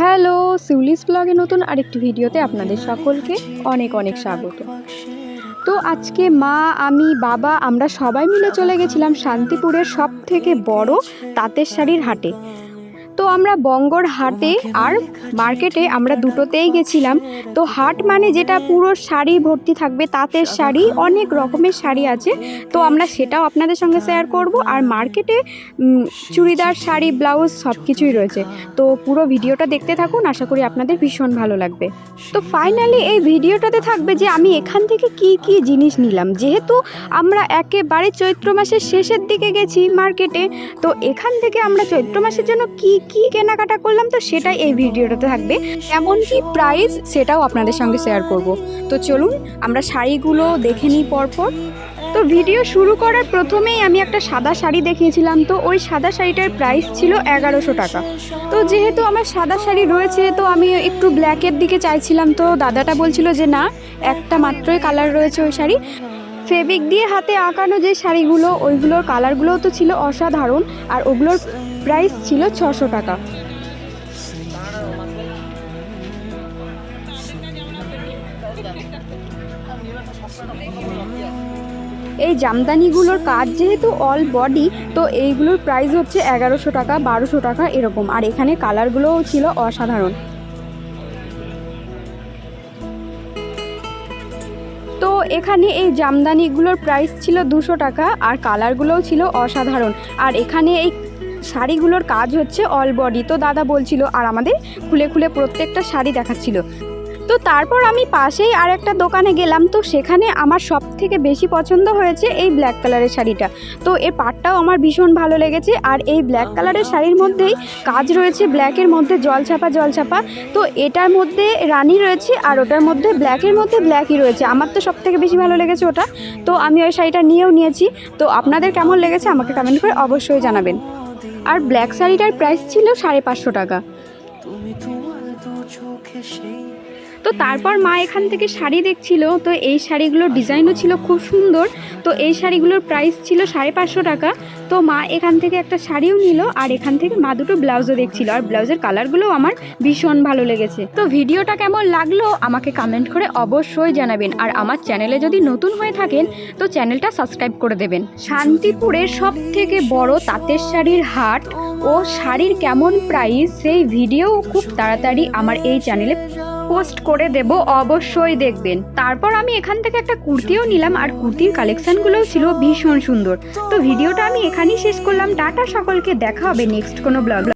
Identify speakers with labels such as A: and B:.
A: Hello সিউলিস ব্লগে নতুন আরেকটি ভিডিওতে আপনাদের সকলকে অনেক অনেক স্বাগত। তো আজকে মা, আমি, বাবা, আমরা সবাই মিলে চলে গেছিলাম শান্তিপুরের সব থেকে বড় তাঁতের শাড়ির হাটে। তো আমরা বঙ্গর হাটে আর মার্কেটে আমরা দুটোতেই গেছিলাম। তো হাট মানে যেটা পুরো শাড়ি ভর্তি থাকবে তাঁতের শাড়ি অনেক রকমের শাড়ি আছে। তো আমরা সেটাও আপনাদের সঙ্গে শেয়ার করব। আর মার্কেটে চুড়িদার শাড়ি ব্লাউজ সব কিছুই রয়েছে। তো পুরো ভিডিওটা দেখতে থাকুন। আশা করি আপনাদের ভীষণ ভালো লাগবে। তো ফাইনালি এই ভিডিওটাতে থাকবে যে আমি এখান থেকে কি কি জিনিস নিলাম। যেহেতু আমরা একেবারে চৈত্র মাসের শেষের দিকে গেছি মার্কেটে তো এখান থেকে আমরা চৈত্র মাসের জন্য কি কি কেনাকাটা করলাম তো সেটাই এই ভিডিওটাতে থাকবে। এমন কি প্রাইস সেটাও আপনাদের সঙ্গে শেয়ার করব। তো চলুন, আমরা শাড়িগুলো দেখে নিই পরপর। তো ভিডিও শুরু করার প্রথমেই আমি একটা সাদা শাড়ি দেখিয়েছিলাম তো, ওই সাদা শাড়িটার প্রাইস ছিল এগারোশো টাকা। তো যেহেতু আমার সাদা শাড়ি রয়েছে, তো আমি একটু ব্ল্যাকের দিকে চাইছিলাম তো, দাদাটা বলছিল যে না, একটা মাত্রই কালার রয়েছে ওই শাড়ি। ফেব্রিক দিয়ে হাতে আঁকানো যে শাড়িগুলো, ওইগুলোর কালারগুলোও তো ছিল অসাধারণ, আর ওগুলোর প্রাইস ছিল ছশো টাকা। এই জামদানিগুলোর কাজ যেহেতু অল বডি তো এইগুলোর প্রাইস হচ্ছে এগারোশো টাকা, বারোশো টাকা, এরকম। আর এখানে কালারগুলোও ছিল অসাধারণ। তো এখানে এই জামদানিগুলোর প্রাইস ছিল দুশো টাকা আর কালারগুলোও ছিল অসাধারণ। আর এখানে এই শাড়িগুলোর কাজ হচ্ছে অল বডি তো দাদা বলছিল, আর আমাদের খুলে খুলে প্রত্যেকটা শাড়ি দেখাচ্ছিল। তো তারপর আমি পাশেই আর একটা দোকানে গেলাম। তো সেখানে আমার সব থেকে বেশি পছন্দ হয়েছে এই ব্ল্যাক কালারের শাড়িটা। তো এর পাটটাও আমার ভীষণ ভালো লেগেছে। আর এই ব্ল্যাক কালারের শাড়ির মধ্যেই কাজ রয়েছে ব্ল্যাকের মধ্যে জল ছাপা জল ছাপা। তো এটার মধ্যে রানি রয়েছে আর ওটার মধ্যে ব্ল্যাকের মধ্যে ব্ল্যাকই রয়েছে। আমার তো সব থেকে বেশি ভালো লেগেছে ওটা। তো আমি ওই শাড়িটা নিয়েও নিয়েছি। তো আপনাদের কেমন লেগেছে আমাকে কমেন্ট করে অবশ্যই জানাবেন। আর ব্ল্যাক শাড়িটার প্রাইস ছিল সাড়ে পাঁচশো টাকা। তো তারপর মা এখান থেকে শাড়ি দেখছিল, তো এই শাড়িগুলোর ডিজাইনও ছিল খুব সুন্দর। তো এই শাড়িগুলোর প্রাইস ছিল সাড়ে পাঁচশো টাকা। তো মা এখান থেকে একটা শাড়িও নিল, আর এখান থেকে মা দুটো ব্লাউজও দেখছিল। আর ব্লাউজের কালারগুলো আমার ভীষণ ভালো লেগেছে। তো ভিডিওটা কেমন লাগল আমাকে কমেন্ট করে অবশ্যই জানাবেন। আর আমার চ্যানেলে যদি নতুন হয়ে থাকেন, তো চ্যানেলটা সাবস্ক্রাইব করে দেবেন। শান্তিপুরের সব থেকে বড় তাঁতের শাড়ির হাট ও শাড়ির কেমন প্রাইস সেই ভিডিও খুব তাড়াতাড়ি আমার এই চ্যানেলে পোস্ট করে দেব, অবশ্যই দেখবেন। তারপর আমি এখান থেকে একটা কুর্তিও নিলাম, আর কুর্তির কালেকশনগুলোও ছিল ভীষণ সুন্দর। তো ভিডিওটা আমি এখানেই শেষ করলাম, টাটা সকলকে, দেখা হবে নেক্সট কোনো ব্লগ